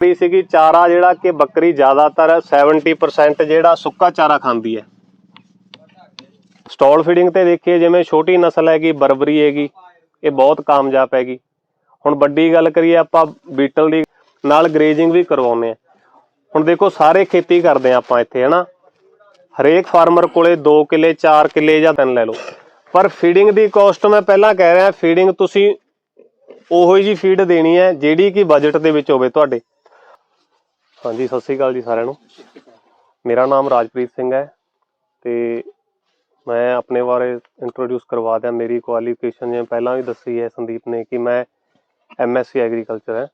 ਵੀ ਸੀਗੀ, ਚਾਰਾ ਜਿਹੜਾ ਕਿ ਬੱਕਰੀ ਜ਼ਿਆਦਾਤਰ 70% ਜਿਹੜਾ ਸੁੱਕਾ ਚਾਰਾ ਖਾਂਦੀ ਹੈ। ਸਟਾਲ ਫੀਡਿੰਗ ਤੇ ਦੇਖੀਏ, ਜਿਵੇਂ ਛੋਟੀ ਨਸਲ ਹੈਗੀ, ਬਰਬਰੀ ਹੈਗੀ, ਇਹ ਬਹੁਤ ਕਾਮਯਾਬ ਹੈਗੀ। ਹੁਣ ਵੱਡੀ ਗੱਲ ਕਰੀਏ ਆਪਾਂ, ਬੀਟਲ ਦੀ ਨਾਲ ਗਰੇਜਿੰਗ ਵੀ ਕਰਵਾਉਂਦੇ ਆ ਹੁਣ ਦੇਖੋ, ਸਾਰੇ ਖੇਤੀ ਕਰਦੇ ਆ ਆਪਾਂ ਇੱਥੇ, ਹਨਾ? ਹਰੇਕ ਫਾਰਮਰ ਕੋਲੇ 2 ਕਿੱਲੇ 4 ਕਿੱਲੇ ਜਾਂ ਤਿੰਨ ਲੈ ਲਓ। ਪਰ ਫੀਡਿੰਗ ਦੀ ਕਾਸਟ ਮੈਂ ਪਹਿਲਾਂ ਕਹਿ ਰਿਹਾ, ਫੀਡਿੰਗ ਤੁਸੀਂ ਉਹੋ ਜੀ ਫੀਡ ਦੇਣੀ ਹੈ, ਜਿਹੜੀ ਕਿ ਬਜਟ ਦੇ ਵਿੱਚ ਹੋਵੇ ਤੁਹਾਡੇ। ਹਾਂਜੀ, ਸਤਿ ਸ੍ਰੀ ਅਕਾਲ ਜੀ ਸਾਰਿਆਂ ਨੂੰ। ਮੇਰਾ ਨਾਮ ਰਾਜਪ੍ਰੀਤ ਸਿੰਘ ਹੈ ਤੇ ਮੈਂ ਆਪਣੇ ਬਾਰੇ ਇੰਟਰੋਡਿਊਸ ਕਰਵਾ ਦਿਆਂ। ਮੇਰੀ ਕੁਆਲੀਫਿਕੇਸ਼ਨ ਜਿਵੇਂ ਪਹਿਲਾਂ ਵੀ ਦੱਸੀ ਹੈ ਸੰਦੀਪ ਨੇ ਕਿ ਮੈਂ ਐਮਐਸਸੀ ਐਗਰੀਕਲਚਰ ਹੈ।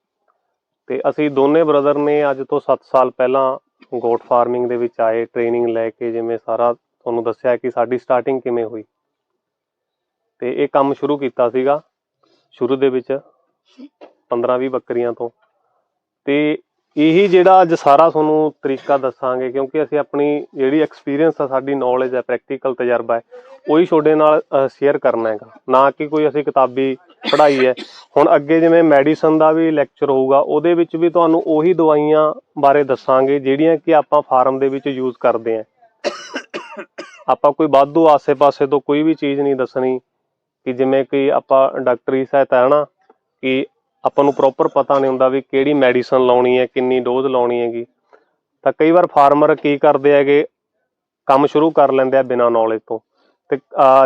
ਤੇ ਅਸੀਂ ਦੋਨੇ ਬ੍ਰਦਰ ਨੇ ਅੱਜ ਤੋਂ 7 ਸਾਲ ਪਹਿਲਾਂ ਗੋਟ ਫਾਰਮਿੰਗ ਦੇ ਵਿੱਚ ਆਏ ਟ੍ਰੇਨਿੰਗ ਲੈ ਕੇ ਜਿਵੇਂ ਸਾਰਾ ਤੁਹਾਨੂੰ ਦੱਸਿਆ ਕਿ ਸਾਡੀ ਸਟਾਰਟਿੰਗ ਕਿਵੇਂ ਹੋਈ। ਤੇ ਇਹ ਕੰਮ ਸ਼ੁਰੂ ਕੀਤਾ ਸੀਗਾ, ਸ਼ੁਰੂ ਦੇ ਵਿੱਚ 15-20 ਬੱਕਰੀਆਂ ਤੋਂ। ਤੇ ਇਹੀ ਜਿਹੜਾ ਅੱਜ ਸਾਰਾ ਤੁਹਾਨੂੰ ਤਰੀਕਾ ਦੱਸਾਂਗੇ, ਕਿਉਂਕਿ ਅਸੀਂ ਆਪਣੀ ਜਿਹੜੀ ਐਕਸਪੀਰੀਅੰਸ ਆ, ਸਾਡੀ ਨੌਲੇਜ ਹੈ ਪ੍ਰੈਕਟੀਕਲ ਤਜਰਬਾ ਹੈ, ਉਹੀ ਤੁਹਾਡੇ ਨਾਲ ਸ਼ੇਅਰ ਕਰਨਾ ਹੈਗਾ। ਨਾ ਕਿ ਕੋਈ ਅਸੀਂ ਕਿਤਾਬੀ ਪੜ੍ਹਾਈ ਹੈ। ਹੁਣ ਅੱਗੇ ਜਿਵੇਂ ਮੈਡੀਸਨ ਦਾ ਵੀ ਲੈਕਚਰ ਹੋਊਗਾ, ਉਹਦੇ ਵਿੱਚ ਵੀ ਤੁਹਾਨੂੰ ਉਹੀ ਦਵਾਈਆਂ ਬਾਰੇ ਦੱਸਾਂਗੇ, ਜਿਹੜੀਆਂ ਕਿ ਆਪਾਂ ਫਾਰਮ ਦੇ ਵਿੱਚ ਯੂਜ਼ ਕਰਦੇ ਆਂ ਆਪਾਂ ਕੋਈ ਵਾਧੂ ਆਸੇ-ਪਾਸੇ ਤੋਂ ਕੋਈ ਵੀ ਚੀਜ਼ ਨਹੀਂ ਦੱਸਣੀ, ਕਿ ਜਿਵੇਂ ਕਿ ਆਪਾਂ ਡਾਕਟਰੀ ਸਹਾਇਤਾ ਹੈ ਨਾ, ਕਿ ਆਪਾਂ ਨੂੰ ਪ੍ਰੋਪਰ ਪਤਾ ਨਹੀਂ ਹੁੰਦਾ ਵੀ ਕਿਹੜੀ ਮੈਡੀਸਨ ਲਾਉਣੀ ਹੈ, ਕਿੰਨੀ ਡੋਜ਼ ਲਾਉਣੀ ਹੈਗੀ। ਤਾਂ ਕਈ ਵਾਰ ਫਾਰਮਰ ਕੀ ਕਰਦੇ ਹੈਗੇ, ਕੰਮ ਸ਼ੁਰੂ ਕਰ ਲੈਂਦੇ ਆ ਬਿਨਾਂ ਨੌਲੇਜ ਤੋਂ। ਤੇ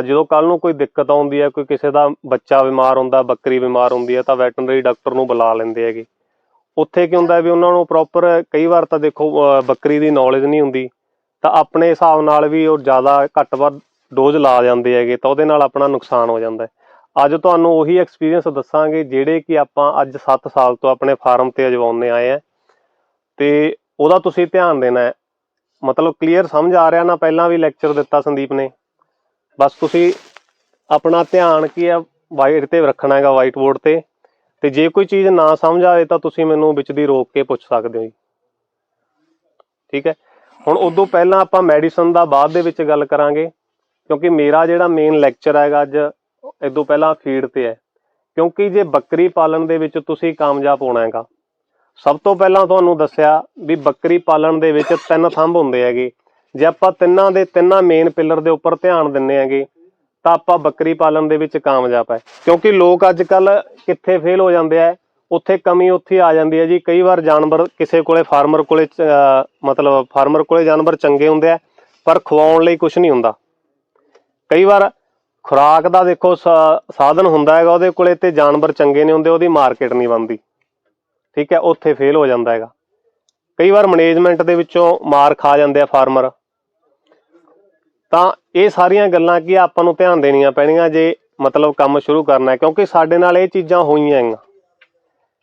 ਜਦੋਂ ਕੱਲ ਨੂੰ ਕੋਈ ਦਿੱਕਤ ਆਉਂਦੀ ਹੈ, ਕੋਈ ਕਿਸੇ ਦਾ ਬੱਚਾ ਬਿਮਾਰ ਹੁੰਦਾ, ਬੱਕਰੀ ਬਿਮਾਰ ਹੁੰਦੀ ਹੈ, ਤਾਂ ਵੈਟਰਨਰੀ ਡਾਕਟਰ ਨੂੰ ਬੁਲਾ ਲੈਂਦੇ ਹੈਗੇ। ਉੱਥੇ ਕੀ ਹੁੰਦਾ ਵੀ ਉਹਨਾਂ ਨੂੰ ਪ੍ਰੋਪਰ ਕਈ ਵਾਰ ਤਾਂ ਦੇਖੋ ਬੱਕਰੀ ਦੀ ਨੌਲੇਜ ਨਹੀਂ ਹੁੰਦੀ। ਤਾਂ ਆਪਣੇ ਹਿਸਾਬ ਨਾਲ ਵੀ ਉਹ ਜ਼ਿਆਦਾ ਘੱਟ ਵੱਧ ਡੋਜ਼ ਲਾ ਜਾਂਦੇ ਹੈਗੇ, ਤਾਂ ਉਹਦੇ ਨਾਲ ਆਪਣਾ ਨੁਕਸਾਨ ਹੋ ਜਾਂਦਾ ਹੈ। ਅੱਜ ਤੁਹਾਨੂੰ ਉਹੀ ਐਕਸਪੀਰੀਅੰਸ ਦੱਸਾਂਗੇ ਜਿਹੜੇ ਕਿ ਆਪਾਂ ਅੱਜ 7 ਸਾਲ ਤੋਂ ਆਪਣੇ ਫਾਰਮ ਤੇ ਅਜਵਾਉਂਦੇ ਆਏ ਆ। ਤੇ ਉਹਦਾ ਤੁਸੀਂ ਧਿਆਨ ਦੇਣਾ ਹੈ। ਮਤਲਬ ਕਲੀਅਰ ਸਮਝ ਆ ਰਿਹਾ ਨਾ, ਪਹਿਲਾਂ ਵੀ ਲੈਕਚਰ ਦਿੱਤਾ ਸੰਦੀਪ ਨੇ। ਬਸ ਤੁਸੀਂ ਆਪਣਾ ਧਿਆਨ ਕੀ ਹੈ ਵਾਈਟ ਤੇ ਰੱਖਣਾ ਹੈਗਾ ਵਾਈਟ ਬੋਰਡ ਤੇ। ਤੇ ਜੇ ਕੋਈ ਚੀਜ਼ ਨਾ ਸਮਝ ਆਵੇ ਤਾਂ ਤੁਸੀਂ ਮੈਨੂੰ ਵਿੱਚ ਦੀ ਰੋਕ ਕੇ ਪੁੱਛ ਸਕਦੇ ਹੋ ਜੀ। ਠੀਕ ਹੈ? ਹੁਣ ਉਦੋਂ ਪਹਿਲਾਂ ਆਪਾਂ ਮੈਡੀਸਨ ਦਾ ਬਾਅਦ ਦੇ ਵਿੱਚ ਗੱਲ ਕਰਾਂਗੇ, ਕਿਉਂਕਿ ਮੇਰਾ ਜਿਹੜਾ ਮੇਨ ਲੈਕਚਰ ਹੈਗਾ ਅੱਜ ਇਦੋਂ ਪਹਿਲਾਂ ਫੀਡ ਤੇ ਹੈ। ਕਿਉਂਕਿ ਜੇ ਬੱਕਰੀ ਪਾਲਣ ਦੇ ਵਿੱਚ ਤੁਸੀਂ ਕਾਮਯਾਬ ਹੋਣਾ ਹੈਗਾ, ਸਭ ਤੋਂ ਪਹਿਲਾਂ ਤੁਹਾਨੂੰ ਦੱਸਿਆ ਵੀ ਬੱਕਰੀ ਪਾਲਣ ਦੇ ਵਿੱਚ ਤਿੰਨ ਥੰਬ ਹੁੰਦੇ ਹੈਗੇ। ਜੇ ਆਪਾਂ ਤਿੰਨਾਂ ਦੇ ਤਿੰਨਾਂ ਮੇਨ ਪਿੱਲਰ ਦੇ ਉੱਪਰ ਧਿਆਨ ਦਿੰਨੇ ਹੈਗੇ, ਤਾਂ ਆਪਾਂ ਬੱਕਰੀ ਪਾਲਣ ਦੇ ਵਿੱਚ ਕਾਮਯਾਬ ਹੈ। ਕਿਉਂਕਿ ਲੋਕ ਅੱਜ ਕੱਲ ਕਿੱਥੇ ਫੇਲ ਹੋ ਜਾਂਦੇ ਆ, ਉੱਥੇ ਕਮੀ ਉੱਥੇ ਆ ਜਾਂਦੀ ਹੈ ਜੀ। ਕਈ ਵਾਰ ਜਾਨਵਰ ਕਿਸੇ ਕੋਲੇ ਫਾਰਮਰ ਕੋਲੇ ਮਤਲਬ ਫਾਰਮਰ ਕੋਲੇ ਜਾਨਵਰ ਚੰਗੇ ਹੁੰਦੇ ਆ, ਪਰ ਖਵਾਉਣ ਲਈ ਕੁਝ ਨਹੀਂ ਹੁੰਦਾ। ਕਈ ਵਾਰ ਖੁਰਾਕ ਦਾ ਦੇਖੋ ਸਾ- ਸਾਧਨ ਹੁੰਦਾ ਹੈਗਾ ਉਹਦੇ ਕੋਲੇ ਤੇ ਜਾਨਵਰ ਚੰਗੇ ਨਹੀਂ ਹੁੰਦੇ, ਉਹਦੀ ਮਾਰਕੀਟ ਨਹੀਂ ਬਣਦੀ। ਠੀਕ ਹੈ, ਉੱਥੇ ਫੇਲ ਹੋ ਜਾਂਦਾ ਹੈਗਾ। ਕਈ ਵਾਰ ਮੈਨੇਜਮੈਂਟ ਦੇ ਵਿੱਚੋਂ ਮਾਰ ਖਾ ਜਾਂਦੇ ਆ ਫਾਰਮਰ ਤਾਂ ਇਹ ਸਾਰੀਆਂ ਗੱਲਾਂ ਕੀ ਆਪਾਂ ਨੂੰ ਧਿਆਨ ਦੇਣੀਆਂ ਪੈਣੀਆਂ ਜੇ ਮਤਲਬ ਕੰਮ ਸ਼ੁਰੂ ਕਰਨਾ ਹੈ, ਕਿਉਂਕਿ ਸਾਡੇ ਨਾਲ ਇਹ ਚੀਜ਼ਾਂ ਹੋਈਆਂ ਹੈਗੀਆਂ।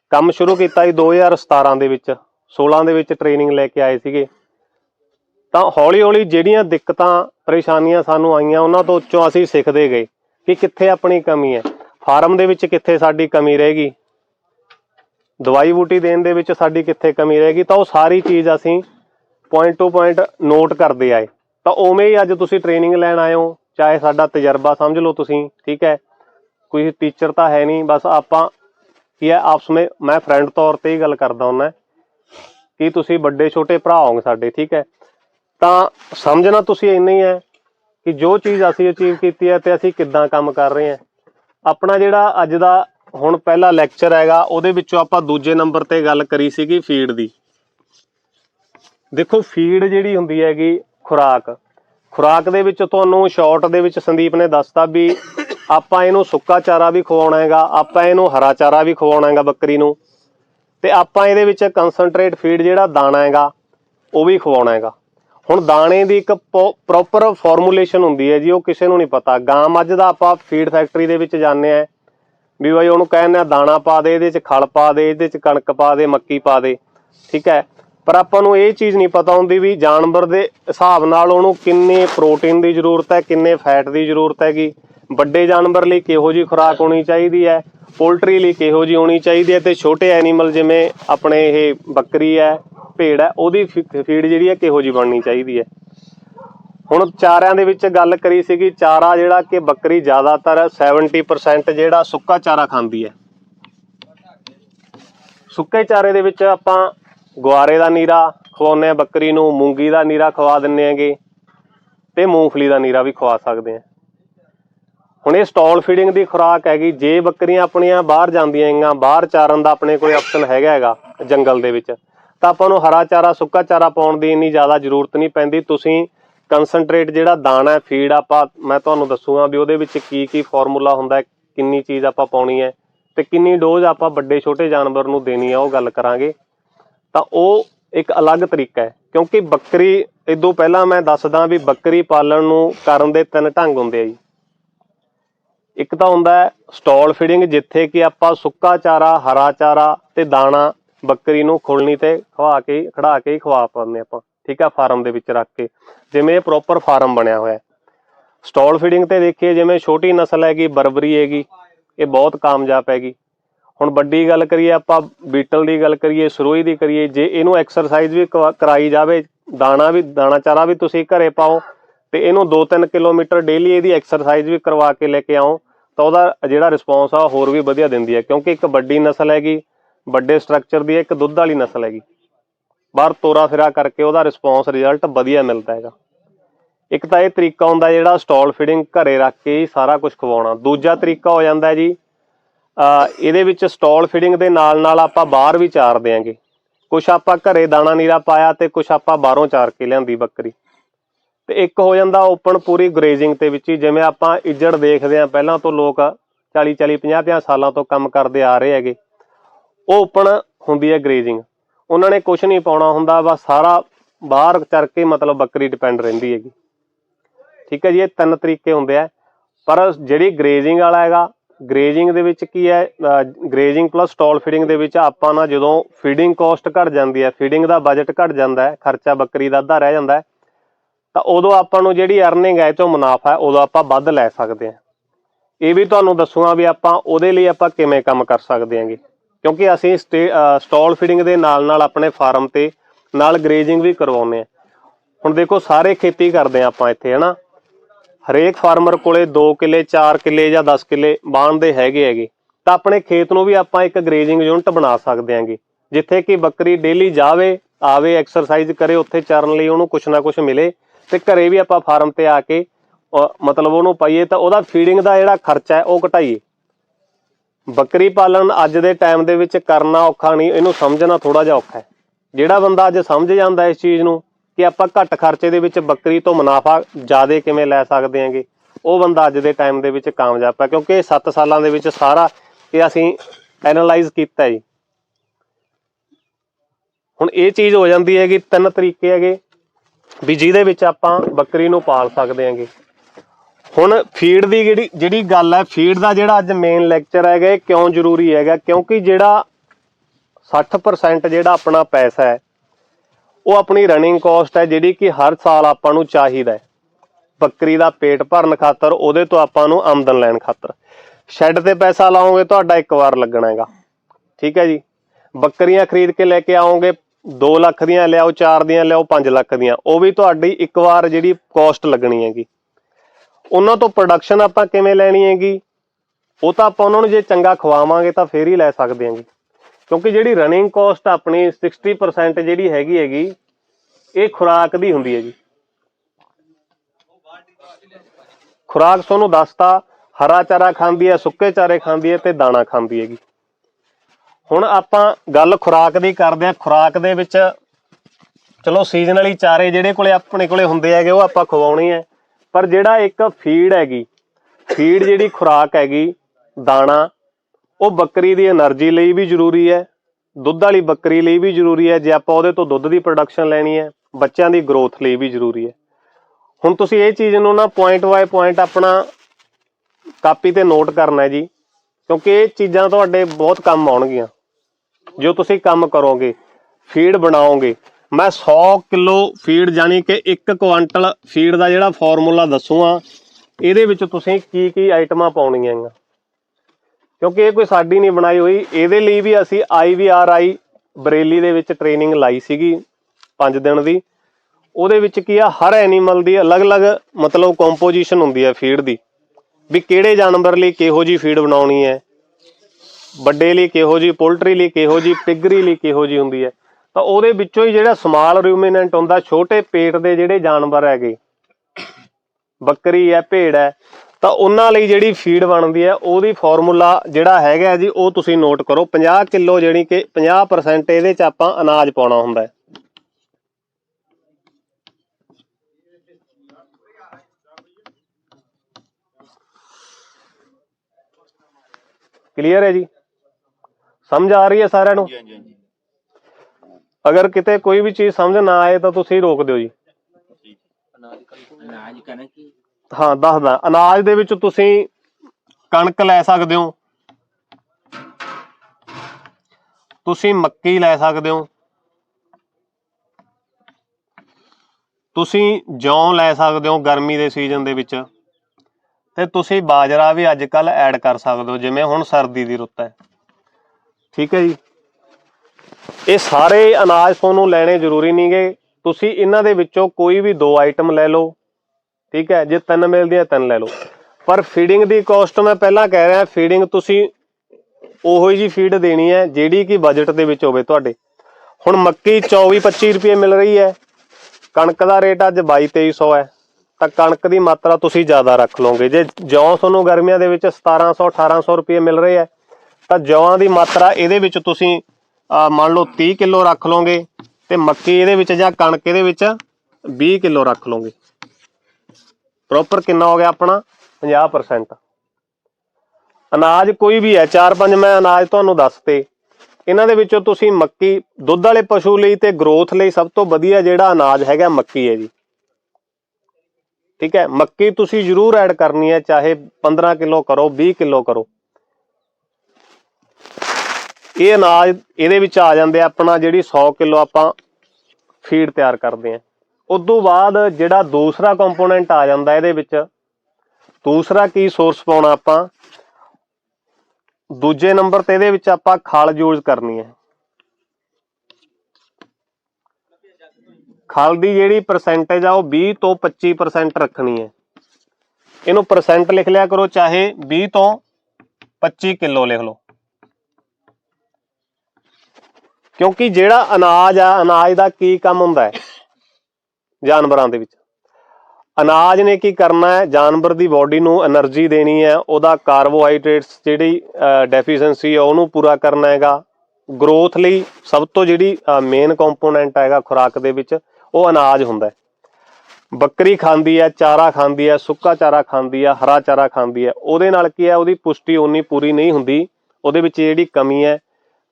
ਕੰਮ ਸ਼ੁਰੂ ਕੀਤਾ ਸੀ 2017 ਦੇ ਵਿੱਚ 16 ਦੇ ਵਿੱਚ ਟ੍ਰੇਨਿੰਗ ਲੈ ਕੇ ਆਏ ਸੀਗੇ। ਤਾਂ ਹੌਲੀ ਹੌਲੀ ਜਿਹੜੀਆਂ ਦਿੱਕਤਾਂ ਪਰੇਸ਼ਾਨੀਆਂ ਸਾਨੂੰ ਆਈਆਂ, ਉਹਨਾਂ ਤੋਂ ਉੱਚੋਂ ਅਸੀਂ ਸਿੱਖਦੇ ਗਏ ਕਿ ਕਿੱਥੇ ਆਪਣੀ ਕਮੀ ਹੈ। ਫਾਰਮ ਦੇ ਵਿੱਚ ਕਿੱਥੇ ਸਾਡੀ ਕਮੀ ਰਹੇਗੀ ਦਵਾਈ ਬੂਟੀ ਦੇਣ ਦੇ ਵਿੱਚ ਸਾਡੀ ਕਿੱਥੇ ਕਮੀ ਰਹੇਗੀ ਤਾਂ ਉਹ ਸਾਰੀ ਚੀਜ਼ ਅਸੀਂ ਪੁਆਇੰਟ ਟੂ ਪੁਆਇੰਟ ਨੋਟ ਕਰਦੇ ਆਏ। ਤਾਂ ਉਵੇਂ ਹੀ ਅੱਜ ਤੁਸੀਂ ਟ੍ਰੇਨਿੰਗ ਲੈਣ ਆਏ ਹੋ, ਚਾਹੇ ਸਾਡਾ ਤਜਰਬਾ ਸਮਝ ਲਓ ਤੁਸੀਂ, ਠੀਕ ਹੈ? ਕੋਈ ਟੀਚਰ ਤਾਂ ਹੈ ਨਹੀਂ, ਬਸ ਆਪਾਂ ਕੀ ਹੈ, ਆਪਸ ਵਿੱਚ ਮੈਂ ਫਰੈਂਡ ਤੌਰ ਤੇ ਹੀ ਗੱਲ ਕਰਦਾ ਹੁੰਦਾ, ਕਿ ਤੁਸੀਂ ਵੱਡੇ ਛੋਟੇ ਭਰਾ ਹੋਗੇ ਸਾਡੇ, ਠੀਕ ਹੈ? ਤਾਂ ਸਮਝਣਾ ਤੁਸੀਂ ਇੰਨਾ ਹੀ ਹੈ ਕਿ ਜੋ ਚੀਜ਼ ਅਸੀਂ ਅਚੀਵ ਕੀਤੀ ਹੈ ਤੇ ਅਸੀਂ ਕਿੱਦਾਂ ਕੰਮ ਕਰ ਰਹੇ ਹਾਂ। ਆਪਣਾ ਜਿਹੜਾ ਅੱਜ ਦਾ ਹੁਣ ਪਹਿਲਾ ਲੈਕਚਰ ਹੈਗਾ, ਉਹਦੇ ਵਿੱਚੋਂ ਆਪਾਂ ਦੂਜੇ ਨੰਬਰ ਤੇ ਗੱਲ ਕਰੀ ਸੀਗੀ ਫੀਡ ਦੀ। ਦੇਖੋ ਫੀਡ ਜਿਹੜੀ ਹੁੰਦੀ ਹੈਗੀ ਖੁਰਾਕ। ਖੁਰਾਕ ਦੇ ਵਿੱਚ ਤੁਹਾਨੂੰ ਸ਼ਾਰਟ ਦੇ ਵਿੱਚ ਸੰਦੀਪ ਨੇ ਦੱਸਤਾ ਵੀ ਆਪਾਂ ਇਹਨੂੰ ਸੁੱਕਾ ਚਾਰਾ ਵੀ ਖਵਾਉਣਾ ਹੈਗਾ, ਆਪਾਂ ਇਹਨੂੰ ਹਰਾ ਚਾਰਾ ਵੀ ਖਵਾਉਣਾ ਹੈਗਾ ਬੱਕਰੀ ਨੂੰ। ਤੇ ਆਪਾਂ ਇਹਦੇ ਵਿੱਚ ਕਨਸੈਂਟਰੇਟ ਫੀਡ ਜਿਹੜਾ ਦਾਣਾ ਹੈਗਾ, ਉਹ ਵੀ ਖਵਾਉਣਾ ਹੈਗਾ। ਹੁਣ ਦਾਣੇ ਦੀ ਇੱਕ ਪ੍ਰੋਪਰ ਫਾਰਮੂਲੇਸ਼ਨ ਹੁੰਦੀ ਹੈ ਜੀ, ਉਹ ਕਿਸੇ ਨੂੰ ਨਹੀਂ ਪਤਾ। ਗਾਂ ਮੱਝ ਦਾ ਆਪਾਂ ਫੀਡ ਫੈਕਟਰੀ ਦੇ ਵਿੱਚ ਜਾਂਦੇ ਆ ਵੀ ਬਾਈ ਉਹਨੂੰ ਕਹਿੰਦੇ ਆ ਦਾਣਾ ਪਾ ਦੇ, ਇਹਦੇ ਚ ਖਲ ਪਾ ਦੇ, ਇਹਦੇ ਚ ਕਣਕ ਪਾ ਦੇ, ਮੱਕੀ ਪਾ ਦੇ, ਠੀਕ ਹੈ? ਪਰ ਆਪਾਂ ਨੂੰ ਇਹ ਚੀਜ਼ ਨਹੀਂ ਪਤਾ ਹੁੰਦੀ ਵੀ ਜਾਨਵਰ ਦੇ ਹਿਸਾਬ ਨਾਲ ਉਹਨੂੰ ਕਿੰਨੇ ਪ੍ਰੋਟੀਨ ਦੀ ਜ਼ਰੂਰਤ ਹੈ, ਕਿੰਨੇ ਫੈਟ ਦੀ ਜ਼ਰੂਰਤ ਹੈਗੀ। ਵੱਡੇ ਜਾਨਵਰ ਲਈ ਕਿਹੋ ਜੀ ਖੁਰਾਕ ਹੋਣੀ ਚਾਹੀਦੀ ਹੈ? ਪੋਲਟਰੀ ਲਈ ਕਿਹੋ ਜੀ ਹੋਣੀ ਚਾਹੀਦੀ ਹੈ? ਤੇ ਛੋਟੇ ਐਨੀਮਲ ਜਿਵੇਂ ਆਪਣੇ ਇਹ ਬੱਕਰੀ ਹੈ ਭੇੜ ਹੈ, ਉਹਦੀ ਫੀਡ ਜਿਹੜੀ ਹੈ ਕਿਹੋ ਜੀ ਬਣਨੀ ਚਾਹੀਦੀ ਹੈ? ਹੁਣ ਚਾਰਿਆਂ ਦੇ ਵਿੱਚ ਗੱਲ ਕਰੀ ਸੀਗੀ, ਚਾਰਾ ਜਿਹੜਾ ਕਿ ਬੱਕਰੀ ਜ਼ਿਆਦਾਤਰ 70% ਜਿਹੜਾ ਸੁੱਕਾ ਚਾਰਾ ਖਾਂਦੀ ਹੈ। ਸੁੱਕੇ ਚਾਰੇ ਦੇ ਵਿੱਚ ਆਪਾਂ ਗੁਆਰੇ ਦਾ ਨੀਰਾ ਖਵਾਉਂਦੇ ਆ ਬੱਕਰੀ ਨੂੰ ਮੂੰਗੀ ਦਾ ਨੀਰਾ ਖਵਾ ਦਿੰਨੇ ਆਂਗੇ ਤੇ ਮੂੰਗਫਲੀ ਦਾ ਨੀਰਾ ਵੀ ਖਵਾ ਸਕਦੇ ਆ ਹੁਣ ਇਹ ਸਟਾਲ ਫੀਡਿੰਗ ਦੀ ਖੁਰਾਕ ਹੈਗੀ, ਜੇ ਬੱਕਰੀਆਂ ਆਪਣੀਆਂ ਬਾਹਰ ਜਾਂਦੀਆਂ ਹੈਗੀਆਂ, ਬਾਹਰ ਚਾਰਨ ਦਾ ਆਪਣੇ ਕੋਈ ਆਪਸ਼ਨ ਹੈਗਾ ਹੈਗਾ, ਜੰਗਲ ਦੇ ਵਿੱਚ, ਤਾਂ ਆਪਾਂ ਨੂੰ ਹਰਾ ਚਾਰਾ, ਸੁੱਕਾ ਚਾਰਾ ਪਾਉਣ ਦੀ ਇੰਨੀ ਜ਼ਿਆਦਾ ਜ਼ਰੂਰਤ ਨਹੀਂ ਪੈਂਦੀ। ਤੁਸੀਂ ਕਨਸੈਂਟਰੇਟ ਜਿਹੜਾ ਦਾਣਾ ਹੈ ਫੀਡ ਆਪਾਂ, ਮੈਂ ਤੁਹਾਨੂੰ ਦੱਸੂਗਾ ਵੀ ਉਹਦੇ ਵਿੱਚ ਕੀ ਕੀ ਫਾਰਮੂਲਾ ਹੁੰਦਾ, ਕਿੰਨੀ ਚੀਜ਼ ਆਪਾਂ ਪਾਉਣੀ ਹੈ ਤੇ ਕਿੰਨੀ ਡੋਜ਼ ਆਪਾਂ ਵੱਡੇ ਛੋਟੇ ਜਾਨਵਰ ਨੂੰ ਦੇਣੀ ਹੈ ਉਹ ਗੱਲ ਕਰਾਂਗੇ। ਤਾਂ ਉਹ ਇੱਕ ਅਲੱਗ ਤਰੀਕਾ ਹੈ, ਕਿਉਂਕਿ ਬੱਕਰੀ ਇਦੋਂ ਪਹਿਲਾਂ ਮੈਂ ਦੱਸਦਾ ਵੀ ਬੱਕਰੀ ਪਾਲਣ ਨੂੰ ਕਰਨ ਦੇ ਤਿੰਨ ਢੰਗ ਹੁੰਦੇ ਆ ਜੀ। ਇੱਕ ਤਾਂ ਹੁੰਦਾ ਹੈ ਸਟਾਲ ਫੀਡਿੰਗ ਜਿੱਥੇ ਕਿ ਆਪਾਂ ਸੁੱਕਾ ਚਾਰਾ, ਹਰਾ ਚਾਰਾ ਤੇ ਦਾਣਾ ਬੱਕਰੀ ਨੂੰ ਖੁਲਣੀ ਤੇ ਖਵਾ ਕੇ, ਖੜਾ ਕੇ ਹੀ ਖਵਾ ਪਾਉਂਦੇ ਆਪਾਂ, ਠੀਕ ਆ ਫਾਰਮ ਦੇ ਵਿੱਚ ਰੱਖ ਕੇ। ਜਿਵੇਂ ਇਹ ਪ੍ਰੋਪਰ ਫਾਰਮ ਬਣਿਆ ਹੋਇਆ ਹੈ। ਸਟਾਲ ਫੀਡਿੰਗ ਤੇ ਦੇਖੀਏ, ਜਿਵੇਂ ਛੋਟੀ ਨਸਲ ਹੈਗੀ, ਬਰਬਰੀ ਹੈਗੀ, ਇਹ ਬਹੁਤ ਕਾਮਯਾਬ ਹੈਗੀ। ਹੁਣ ਵੱਡੀ ਗੱਲ ਕਰੀਏ, ਆਪਾਂ ਬੀਟਲ ਦੀ ਗੱਲ ਕਰੀਏ, ਸਰੋਈ ਦੀ ਕਰੀਏ, ਜੇ ਇਹਨੂੰ ਐਕਸਰਸਾਈਜ਼ ਵੀ ਕਵਾ- ਕਰਾਈ ਜਾਵੇ, ਦਾਣਾ ਵੀ, ਦਾਣਾ ਚਾਰਾ ਵੀ ਤੁਸੀਂ ਘਰੇ ਪਾਓ ਤੇ ਇਹਨੂੰ 2-3 ਕਿਲੋਮੀਟਰ ਡੇਲੀ ਇਹਦੀ ਐਕਸਰਸਾਈਜ਼ ਵੀ ਕਰਵਾ ਕੇ ਲੈ ਕੇ ਆਓ। ਤਾਂ ਉਹਦਾ ਜਿਹੜਾ ਰਿਸਪੌਂਸ ਆ ਉਹ ਹੋਰ ਵੀ ਵਧੀਆ ਦਿੰਦੀ ਹੈ ਕਿਉਂਕਿ ਇੱਕ ਵੱਡੀ ਨਸਲ ਹੈਗੀ ਵੱਡੇ ਸਟਰਕਚਰ ਦੀ ਹੈ, ਇੱਕ ਦੁੱਧ ਵਾਲੀ ਨਸਲ ਹੈਗੀ। ਬਾਹਰ ਤੋਰਾ ਫਿਰਾ ਕਰਕੇ ਉਹਦਾ ਰਿਸਪੌਂਸ ਰਿਜ਼ਲਟ ਵਧੀਆ ਮਿਲਦਾ ਹੈਗਾ। ਇੱਕ ਤਾਂ ਇਹ ਤਰੀਕਾ ਹੁੰਦਾ ਜਿਹੜਾ ਸਟਾਲ ਫੀਡਿੰਗ ਘਰੇ ਰੱਖ ਕੇ ਹੀ ਸਾਰਾ ਕੁਝ ਖਵਾਉਣਾ। ਦੂਜਾ ਤਰੀਕਾ ਹੋ ਜਾਂਦਾ ਜੀ ਇਹਦੇ ਵਿੱਚ ਸਟਾਲ ਫੀਡਿੰਗ ਦੇ ਨਾਲ ਨਾਲ ਆਪਾਂ ਬਾਹਰ ਵੀ ਚਾਰ ਦਿਆਂਗੇ ਕੁਛ ਆਪਾਂ ਘਰੇ ਦਾਣਾ ਨੀਰਾ ਪਾਇਆ ਤੇ ਕੁਛ ਆਪਾਂ ਬਾਹਰੋਂ ਚਾਰ ਕੇ ਲਿਆਂਦੀ ਬੱਕਰੀ। ਤੇ ਇੱਕ ਹੋ ਜਾਂਦਾ ਓਪਨ ਪੂਰੀ ਗਰੇਜ਼ਿੰਗ ਤੇ ਵਿੱਚ ਹੀ, ਜਿਵੇਂ ਆਪਾਂ ਇੱਜੜ ਦੇਖਦੇ ਆ ਪਹਿਲਾਂ ਤੋਂ ਲੋਕ 40 40 50 50 ਸਾਲਾਂ ਤੋਂ ਕੰਮ ਕਰਦੇ ਆ ਰਹੇ ਹੈਗੇ। ਉਹ ਓਪਨ ਹੁੰਦੀ ਹੈ ਗਰੇਜ਼ਿੰਗ ਉਹਨਾਂ ਨੇ ਕੁਝ ਨਹੀਂ ਪਾਉਣਾ ਹੁੰਦਾ, ਬਸ ਸਾਰਾ ਬਾਹਰ ਚਰ ਕੇ ਮਤਲਬ ਬੱਕਰੀ ਡਿਪੈਂਡ ਰਹਿੰਦੀ ਹੈਗੀ। ਠੀਕ ਹੈ ਜੀ, ਇਹ ਤਿੰਨ ਤਰੀਕੇ ਹੁੰਦੇ ਆ। ਪਰ ਜਿਹੜੀ ਗਰੇਜ਼ਿੰਗ ਵਾਲਾ ਹੈਗਾ ਗਰੇਜ਼ਿੰਗ ਦੇ ਵਿੱਚ ਕੀ ਹੈ ਗਰੇਜ਼ਿੰਗ ਪਲੱਸ ਸਟਾਲ ਫੀਡਿੰਗ ਦੇ ਵਿੱਚ ਆਪਾਂ ਨਾ ਜਦੋਂ ਫੀਡਿੰਗ ਕਾਸਟ ਘਟ ਜਾਂਦੀ ਹੈ ਫੀਡਿੰਗ ਦਾ ਬਜਟ ਘਟ ਜਾਂਦਾ ਹੈ, ਖਰਚਾ ਬੱਕਰੀ ਦਾ ਅੱਧਾ ਰਹਿ ਜਾਂਦਾ ਹੈ ਤਾਂ ਉਦੋਂ ਆਪਾਂ ਨੂੰ ਜਿਹੜੀ ਅਰਨਿੰਗ ਹੈ ਇਹ ਚੋਂ ਮੁਨਾਫਾ ਹੈ, ਉਦੋਂ ਆਪਾਂ ਵੱਧ ਲੈ ਸਕਦੇ ਹਾਂ। ਇਹ ਵੀ ਤੁਹਾਨੂੰ ਦੱਸੂਗਾ ਵੀ ਆਪਾਂ ਉਹਦੇ ਲਈ ਆਪਾਂ ਕਿਵੇਂ ਕੰਮ ਕਰ ਸਕਦੇ ਹਾਂਗੇ। ਕਿਉਂਕਿ ਅਸੀਂ ਸਟਾਲ ਫੀਡਿੰਗ ਦੇ ਨਾਲ ਨਾਲ ਆਪਣੇ ਫਾਰਮ ਤੇ ਨਾਲ ਗਰੇਜ਼ਿੰਗ ਵੀ ਕਰਵਾਉਂਦੇ ਆ ਹੁਣ ਦੇਖੋ, ਸਾਰੇ ਖੇਤੀ ਕਰਦੇ ਆ ਆਪਾਂ ਇੱਥੇ, ਹਨਾ? ਹਰੇਕ ਫਾਰਮਰ ਕੋਲੇ 2 ਕਿੱਲੇ 4 ਕਿੱਲੇ ਜਾਂ 10 ਕਿੱਲੇ ਬਾਣ ਦੇ ਹੈਗੇ ਹੈਗੇ। ਤਾਂ ਆਪਣੇ ਖੇਤ ਨੂੰ ਵੀ ਆਪਾਂ ਇੱਕ ਗਰੇਜ਼ਿੰਗ ਯੂਨਿਟ ਬਣਾ ਸਕਦੇ ਹਾਂਗੇ। ਜਿੱਥੇ ਕਿ ਬੱਕਰੀ ਡੇਲੀ ਜਾਵੇ, ਆਵੇ ਐਕਸਰਸਾਈਜ਼ ਕਰੇ, ਉੱਥੇ ਚਰਨ ਲਈ ਉਹਨੂੰ ਕੁਛ ਨਾ ਕੁਛ ਮਿਲੇ। ਤੇ ਘਰੇ ਵੀ ਆਪਾਂ ਫਾਰਮ ਤੇ ਆ ਕੇ ਮਤਲਬ ਉਹਨੂੰ ਪਾਈਏ ਤਾਂ ਉਹਦਾ ਫੀਡਿੰਗ ਦਾ ਜਿਹੜਾ ਖਰਚਾ ਹੈ ਉਹ ਘਟਾਈਏ। ਬੱਕਰੀ ਪਾਲਣ ਅੱਜ ਦੇ ਟਾਈਮ ਦੇ ਵਿੱਚ ਕਰਨਾ ਔਖਾ ਨਹੀਂ, ਇਹਨੂੰ ਸਮਝਣਾ ਥੋੜਾ ਜਿਹਾ ਔਖਾ ਹੈ। ਜਿਹੜਾ ਬੰਦਾ ਅੱਜ ਸਮਝ ਜਾਂਦਾ ਇਸ ਚੀਜ਼ ਨੂੰ ਕਿ ਆਪਾਂ ਘੱਟ ਖਰਚੇ ਦੇ ਵਿੱਚ ਬੱਕਰੀ ਤੋਂ ਮੁਨਾਫਾ ਜ਼ਿਆਦਾ ਕਿਵੇਂ ਲੈ ਸਕਦੇ ਹਾਂਗੇ, ਉਹ ਬੰਦਾ ਅੱਜ ਦੇ ਟਾਈਮ ਦੇ ਵਿੱਚ ਕਾਮਯਾਬ ਹੈ, ਕਿਉਂਕਿ ਇਹ 7 ਸਾਲਾਂ ਦੇ ਵਿੱਚ ਸਾਰਾ ਇਹ ਅਸੀਂ ਐਨਾਲਾਈਜ਼ ਕੀਤਾ ਜੀ। ਹੁਣ ਇਹ ਚੀਜ਼ ਹੋ ਜਾਂਦੀ ਹੈ ਕਿ ਤਿੰਨ ਤਰੀਕੇ ਹੈਗੇ। ਵੀ ਜਿਹਦੇ ਵਿੱਚ ਆਪਾਂ ਬੱਕਰੀ ਨੂੰ ਪਾਲ ਸਕਦੇ ਹਾਂਗੇ। ਹੁਣ ਫੀਡ ਦੀ ਜਿਹੜੀ ਜਿਹੜੀ ਗੱਲ ਹੈ ਫੀਡ ਦਾ ਜਿਹੜਾ ਅੱਜ ਮੇਨ ਲੈਕਚਰ ਹੈਗਾ, ਇਹ ਕਿਉਂ ਜ਼ਰੂਰੀ ਹੈਗਾ? ਕਿਉਂਕਿ ਜਿਹੜਾ 60% ਜਿਹੜਾ ਆਪਣਾ ਪੈਸਾ ਹੈ, ਉਹ ਆਪਣੀ ਰਨਿੰਗ ਕਾਸਟ ਹੈ, ਜਿਹੜੀ ਕਿ ਹਰ ਸਾਲ ਆਪਾਂ ਨੂੰ ਚਾਹੀਦਾ ਹੈ। ਬੱਕਰੀ ਦਾ ਪੇਟ ਭਰਨ ਖਾਤਰ, ਉਹਦੇ ਤੋਂ ਆਪਾਂ ਨੂੰ ਆਮਦਨ ਲੈਣ ਖਾਤਰ। ਸ਼ੈੱਡ ਤੇ ਪੈਸਾ ਲਾਓਗੇ, ਤੁਹਾਡਾ ਇੱਕ ਵਾਰ ਲੱਗਣਾ ਹੈਗਾ। ਠੀਕ ਹੈ ਜੀ? ਬੱਕਰੀਆਂ ਖਰੀਦ ਕੇ ਲੈ ਕੇ ਆਓਗੇ 2 ਲੱਖ ਦੀਆਂ ਲਿਆਓ 4 ਦੀਆਂ ਲਿਆਓ 5 ਲੱਖ ਦੀਆਂ। ਉਹ ਵੀ ਤੁਹਾਡੀ ਇੱਕ ਵਾਰ ਜਿਹੜੀ ਕਾਸਟ ਲੱਗਣੀ ਹੈਗੀ। ਉਹਨਾਂ ਤੋਂ ਪ੍ਰੋਡਕਸ਼ਨ ਆਪਾਂ ਕਿਵੇਂ ਲੈਣੀ ਹੈਗੀ? ਉਹ ਤਾਂ ਆਪਾਂ ਉਹਨਾਂ ਨੂੰ ਜੇ ਚੰਗਾ ਖਵਾਵਾਂਗੇ ਤਾਂ ਫੇਰ ਹੀ ਲੈ ਸਕਦੇ ਹਾਂਗੇ। ਕਿਉਂਕਿ ਜਿਹੜੀ ਰਨਿੰਗ ਕਾਸਟ ਆਪਣੀ 60% ਜਿਹੜੀ ਹੈਗੀ ਹੈਗੀ, ਇਹ ਖੁਰਾਕ ਦੀ ਹੁੰਦੀ ਹੈ ਜੀ ਖੁਰਾਕ ਤੁਹਾਨੂੰ ਦੱਸਤਾ, ਹਰਾ ਚਾਰਾ ਖਾਂਦੀ ਹੈ, ਸੁੱਕੇ ਚਾਰੇ ਖਾਂਦੀ ਹੈ ਤੇ ਦਾਣਾ ਖਾਂਦੀ ਹੈਗੀ। ਹੁਣ ਆਪਾਂ ਗੱਲ ਖੁਰਾਕ ਦੀ ਕਰਦੇ ਆ ਖੁਰਾਕ ਦੇ ਵਿੱਚ ਚਲੋ ਸੀਜ਼ਨਲੀ ਚਾਰੇ ਜਿਹੜੇ ਕੋਲੇ ਆਪਣੇ ਕੋਲੇ ਹੁੰਦੇ ਹੈਗੇ, ਉਹ ਆਪਾਂ ਖਵਾਉਣੇ ਹੈ ਪਰ ਜਿਹੜਾ ਇੱਕ ਫੀਡ ਹੈਗੀ ਫੀਡ ਜਿਹੜੀ ਖੁਰਾਕ ਹੈਗੀ, ਦਾਣਾ, ਉਹ ਬੱਕਰੀ ਦੀ એનર્ਜੀ ਲਈ ਵੀ ਜ਼ਰੂਰੀ ਹੈ। ਦੁੱਧ ਵਾਲੀ ਬੱਕਰੀ ਲਈ ਵੀ ਜ਼ਰੂਰੀ ਹੈ। ਜੇ ਆਪਾਂ ਉਹਦੇ ਤੋਂ ਦੁੱਧ ਦੀ ਪ੍ਰੋਡਕਸ਼ਨ ਲੈਣੀ ਹੈ, ਬੱਚਿਆਂ ਦੀ ਗਰੋਥ ਲਈ ਵੀ ਜ਼ਰੂਰੀ ਹੈ। ਹੁਣ ਤੁਸੀਂ ਇਹ ਚੀਜ਼ ਨੂੰ ਨਾ ਪੁਆਇੰਟ ਬਾਏ ਪੁਆਇੰਟ ਆਪਣਾ ਕਾਪੀ ਤੇ ਨੋਟ ਕਰਨਾ ਜੀ, ਕਿਉਂਕਿ ਇਹ ਚੀਜ਼ਾਂ ਤੁਹਾਡੇ ਬਹੁਤ ਕੰਮ ਆਉਣਗੀਆਂ। ਜੋ ਤੁਸੀਂ ਕੰਮ ਕਰੋਗੇ, ਫੀਡ ਬਣਾਓਗੇ, ਮੈਂ 100 ਕਿਲੋ ਫੀਡ ਜਾਨੀ ਕਿ 1 ਕੁਆਂਟਲ ਫੀਡ ਦਾ ਜਿਹੜਾ ਫਾਰਮੂਲਾ ਦੱਸੂਗਾ ਇਹਦੇ ਵਿੱਚ ਤੁਸੀਂ ਕੀ ਕੀ ਆਈਟਮਾਂ ਪਾਉਣੀਆਂ ਹੈਗੀਆਂ। ਕਿਉਂਕਿ ਇਹ ਕੋਈ ਸਾਡੀ ਨਹੀਂ ਬਣਾਈ ਹੋਈ, ਇਹਦੇ ਲਈ ਵੀ ਅਸੀਂ IVRI ਬਰੇਲੀ ਦੇ ਵਿੱਚ ਟ੍ਰੇਨਿੰਗ ਲਾਈ ਸੀਗੀ 5 ਦਿਨ ਦੀ। ਉਹਦੇ ਵਿੱਚ ਕੀ ਆ, ਹਰ ਐਨੀਮਲ ਦੀ ਅਲੱਗ-ਅਲੱਗ ਮਤਲਬ ਕੰਪੋਜੀਸ਼ਨ ਹੁੰਦੀ ਹੈ ਫੀਡ ਦੀ, ਵੀ ਕਿਹੜੇ ਜਾਨਵਰ ਲਈ ਕਿਹੋ ਜੀ ਫੀਡ ਬਣਾਉਣੀ ਹੈ ਵੱਡੇ ਲਈ ਕਿਹੋ ਜੀ ਪੋਲਟਰੀ ਲਈ ਕਿਹੋ ਜੀ ਪਿਗਰੀ ਲਈ ਕਿਹੋ ਜੀ ਹੁੰਦੀ ਹੈ। ਤਾਂ ਉਹਦੇ ਵਿੱਚੋਂ ਹੀ ਜਿਹੜਾ ਸਮਾਲ ਰੂਮੀਨੈਂਟ ਹੁੰਦਾ, ਛੋਟੇ ਪੇਟ ਦੇ ਜਿਹੜੇ ਜਾਨਵਰ ਹੈਗੇ, ਬੱਕਰੀ ਹੈ, ਭੇੜ ਹੈ, ਤਾਂ ਉਹਨਾਂ ਲਈ ਜਿਹੜੀ ਫੀਡ ਬਣਦੀ ਹੈ, ਉਹਦੀ ਫਾਰਮੂਲਾ ਜਿਹੜਾ ਹੈਗਾ ਜੀ, ਉਹ ਤੁਸੀਂ ਨੋਟ ਕਰੋ। 50 ਕਿਲੋ ਜਿਹੜੀ ਕਿ 50% ਇਹਦੇ ਚ ਆਪਾਂ ਅਨਾਜ ਪਾਉਣਾ ਹੁੰਦਾ ਹੈ। ਕਲੀਅਰ ਹੈ ਜੀ? ਸਮਝ ਆ ਰਹੀ ਹੈ ਸਾਰਿਆਂ ਨੂੰ? ਹਾਂਜੀ ਹਾਂਜੀ ਅਗਰ ਕਿਤੇ ਕੋਈ ਵੀ ਚੀਜ਼ ਸਮਝ ਨਾ ਆਏ ਤਾਂ ਤੁਸੀਂ ਰੋਕ ਦਿਓ ਜੀ। ਅਨਾਜ ਕਣਕ ਹਾਂ ਦੱਸਦਾ ਅਨਾਜ ਦੇ ਵਿੱਚ ਤੁਸੀਂ ਕਣਕ ਲੈ ਸਕਦੇ ਹੋ। ਤੁਸੀਂ ਮੱਕੀ ਲੈ ਸਕਦੇ ਹੋ। ਤੁਸੀਂ ਜੌਂ ਲੈ ਸਕਦੇ ਹੋ ਗਰਮੀ ਦੇ ਸੀਜ਼ਨ ਦੇ ਵਿੱਚ। ਤੇ ਤੁਸੀਂ ਬਾਜਰਾ ਵੀ ਅੱਜ ਕੱਲ ਐਡ ਕਰ ਸਕਦੇ ਹੋ ਜਿਵੇਂ ਹੁਣ ਸਰਦੀ ਦੀ ਰੁੱਤ ਹੈ। ਠੀਕ ਹੈ ਜੀ। ਇਹ ਸਾਰੇ ਅਨਾਜ ਤੁਹਾਨੂੰ ਲੈਣੇ ਜ਼ਰੂਰੀ ਨਹੀਂਗੇ ਤੁਸੀਂ ਇਹਨਾਂ ਦੇ ਵਿੱਚੋਂ ਕੋਈ ਵੀ ਦੋ ਆਈਟਮ ਲੈ ਲਓ। ਠੀਕ ਹੈ, ਜੇ ਤਿੰਨ ਮਿਲਦੀ ਹੈ ਤਿੰਨ ਲੈ ਲਓ। ਪਰ ਫੀਡਿੰਗ ਦੀ ਕਾਸਟ ਮੈਂ ਪਹਿਲਾਂ ਕਹਿ ਰਿਹਾ ਫੀਡਿੰਗ ਤੁਸੀਂ ਉਹੋ ਜੀ ਫੀਡ ਦੇਣੀ ਹੈ ਜਿਹੜੀ ਕਿ ਬਜਟ ਦੇ ਵਿੱਚ ਹੋਵੇ ਤੁਹਾਡੇ। ਹੁਣ ਮੱਕੀ 24 25 ਰੁਪਏ ਮਿਲ ਰਹੀ ਹੈ। ਕਣਕ ਦਾ ਰੇਟ ਅੱਜ 22 2300 ਹੈ। ਤਾਂ ਕਣਕ ਦੀ ਮਾਤਰਾ ਤੁਸੀਂ ਜ਼ਿਆਦਾ ਰੱਖ ਲਓਗੇ। ਜੇ ਜਿਉਂ ਤੁਹਾਨੂੰ ਗਰਮੀਆਂ ਦੇ ਵਿੱਚ 1700 1800 ਰੁਪਏ ਮਿਲ ਰਹੇ ਹੈ ਤਾਂ ਜੌਆਂ ਦੀ ਮਾਤਰਾ ਇਹਦੇ ਵਿੱਚ ਤੁਸੀਂ ਅਹ, ਮੰਨ ਲਓ 30 ਕਿਲੋ ਰੱਖ ਲਓਗੇ ਤੇ ਮੱਕੀ ਇਹਦੇ ਵਿੱਚ ਜਾਂ ਕਣਕ ਇਹਦੇ ਵਿੱਚ 20 ਕਿਲੋ ਰੱਖ ਲਓਗੇ। ਪ੍ਰੋਪਰ ਕਿੰਨਾ ਹੋ ਗਿਆ ਆਪਣਾ? 50% ਅਨਾਜ ਕੋਈ ਵੀ ਹੈ ਚਾਰ ਪੰਜ ਮੈਂ ਅਨਾਜ ਤੁਹਾਨੂੰ ਦੱਸਤੇ। ਇਹਨਾਂ ਦੇ ਵਿੱਚੋਂ ਤੁਸੀਂ ਮੱਕੀ ਦੁੱਧ ਵਾਲੇ ਪਸ਼ੂ ਲਈ ਤੇ ਗਰੋਥ ਲਈ ਸਭ ਤੋਂ ਵਧੀਆ ਜਿਹੜਾ ਅਨਾਜ ਹੈਗਾ ਮੱਕੀ ਹੈ ਜੀ। ਠੀਕ ਹੈ ਮੱਕੀ ਤੁਸੀਂ ਜ਼ਰੂਰ ਐਡ ਕਰਨੀ ਹੈ ਚਾਹੇ 15 ਕਿਲੋ ਕਰੋ 20 ਕਿਲੋ ਕਰੋ। ਇਹ ਅਨਾਜ ਇਹਦੇ ਵਿੱਚ ਆ ਜਾਂਦੇ ਆਪਣਾ ਜਿਹੜੀ 100 ਕਿਲੋ ਆਪਾਂ ਫੀਡ ਤਿਆਰ ਕਰਦੇ ਆ। ਤੋਂ ਬਾਅਦ ਜਿਹੜਾ ਦੂਸਰਾ ਕੰਪੋਨੈਂਟ ਆ ਜਾਂਦਾ ਇਹਦੇ ਵਿੱਚ, ਦੂਸਰਾ ਕੀ ਸੋਰਸ ਪਾਉਣਾ ਆਪਾਂ? ਦੂਜੇ ਨੰਬਰ ਤੇ ਇਹਦੇ ਵਿੱਚ ਆਪਾਂ ਖਲ ਯੂਜ਼ ਕਰਨੀ ਹੈ ਖਲ ਦੀ ਜਿਹੜੀ ਪਰਸੈਂਟੇਜ ਆ ਉਹ 20 ਤੋਂ 25% ਰੱਖਣੀ ਹੈ ਇਹਨੂੰ ਪਰਸੈਂਟ ਲਿਖ ਲਿਆ ਕਰੋ, ਚਾਹੇ 20 ਤੋਂ 25 ਕਿਲੋ ਲਿਖ ਲਓ। ਕਿਉਂਕਿ ਜਿਹੜਾ ਅਨਾਜ ਆ, ਅਨਾਜ ਦਾ ਕੀ ਕੰਮ ਹੁੰਦਾ ਹੈ? ਜਾਨਵਰਾਂ ਦੇ ਵਿੱਚ। ਅਨਾਜ ਨੇ ਕੀ ਕਰਨਾ ਹੈ? ਜਾਨਵਰ ਦੀ ਬਾਡੀ ਨੂੰ એનર્ਜੀ ਦੇਣੀ ਹੈ, ਉਹਦਾ ਕਾਰਬੋਹਾਈਡਰੇਟਸ ਜਿਹੜੀ ਡੈਫੀਸ਼ੀਐਂਸੀ ਹੈ ਉਹਨੂੰ ਪੂਰਾ ਕਰਨਾ ਹੈਗਾ। ਗਰੋਥ ਲਈ ਸਭ ਤੋਂ ਜਿਹੜੀ ਮੇਨ ਕੰਪੋਨੈਂਟ ਹੈਗਾ ਖੁਰਾਕ ਦੇ ਵਿੱਚ, ਉਹ ਅਨਾਜ ਹੁੰਦਾ ਬੱਕਰੀ ਖਾਂਦੀ ਹੈ, ਚਾਰਾ ਖਾਂਦੀ ਹੈ, ਸੁੱਕਾ ਚਾਰਾ ਖਾਂਦੀ ਹੈ, ਹਰਾ ਚਾਰਾ ਖਾਂਦੀ ਹੈ। ਉਹਦੇ ਨਾਲ ਕੀ ਹੈ? ਉਹਦੀ ਪੁਸ਼ਟੀ ਉਨੀ ਪੂਰੀ ਨਹੀਂ ਹੁੰਦੀ। ਉਹਦੇ ਵਿੱਚ ਜਿਹੜੀ ਕਮੀ ਹੈ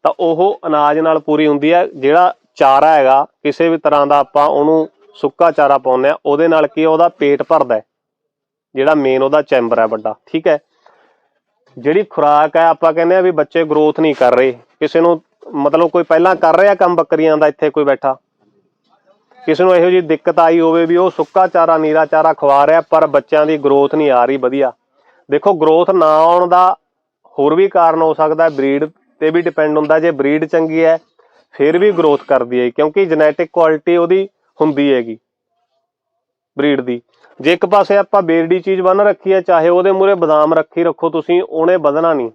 ਤਾਂ ਉਹ ਅਨਾਜ ਨਾਲ ਪੂਰੀ ਹੁੰਦੀ ਹੈ। ਜਿਹੜਾ ਚਾਰਾ ਹੈਗਾ, ਕਿਸੇ ਵੀ ਤਰ੍ਹਾਂ ਦਾ ਆਪਾਂ ਉਹਨੂੰ ਸੁੱਕਾ ਚਾਰਾ ਪਾਉਂਦੇ ਆ ਉਹਦੇ ਨਾਲ ਕੀ ਉਹਦਾ ਪੇਟ ਭਰਦਾ ਜਿਹੜਾ ਮੇਨ ਉਹਦਾ ਚੈਂਬਰ ਹੈ ਵੱਡਾ, ਠੀਕ ਹੈ। ਜਿਹੜੀ ਖੁਰਾਕ ਹੈ, ਆਪਾਂ ਕਹਿੰਦੇ ਆ ਵੀ ਬੱਚੇ ਗਰੋਥ ਨਹੀਂ ਕਰ ਰਹੇ। ਕਿਸੇ ਨੂੰ ਮਤਲਬ ਕੋਈ ਪਹਿਲਾਂ ਕਰ ਰਿਹਾ ਕੰਮ ਬੱਕਰੀਆਂ ਦਾ, ਇੱਥੇ ਕੋਈ ਬੈਠਾ। ਕਿਸੇ ਨੂੰ ਇਹੋ ਜਿਹੀ ਦਿੱਕਤ ਆਈ ਹੋਵੇ ਵੀ ਉਹ ਸੁੱਕਾ ਚਾਰਾ, ਨੀਰਾ ਚਾਰਾ ਖਵਾ ਰਿਹਾ, ਪਰ ਬੱਚਿਆਂ ਦੀ ਗਰੋਥ ਨਹੀਂ ਆ ਰਹੀ, ਵਧੀਆ। ਦੇਖੋ ਗਰੋਥ ਨਾ ਆਉਣ ਦਾ ਹੋਰ ਵੀ ਕਾਰਨ ਹੋ ਸਕਦਾ ਬਰੀਡ ਤੇ ਵੀ ਡਿਪੈਂਡ ਹੁੰਦਾ ਜੇ ਬਰੀਡ ਚੰਗੀ ਹੈ, ਫਿਰ ਵੀ ਗਰੋਥ ਕਰਦੀ ਹੈ ਕਿਉਂਕਿ ਜੈਨੇਟਿਕ ਕੁਆਲਿਟੀ ਉਹਦੀ ਹੁੰਦੀ ਹੈਗੀ ਬਰੀਡ ਦੀ। ਜੇ ਇੱਕ ਪਾਸੇ ਆਪਾਂ ਬੇਰੜੀ ਚੀਜ਼ ਬੰਨ ਰੱਖੀ ਹੈ, ਚਾਹੇ ਉਹਦੇ ਮੂਰੇ ਬਦਾਮ ਰੱਖੀ ਰੱਖੋ ਤੁਸੀਂ, ਉਹਨੇ ਵਧਣਾ ਨਹੀਂ।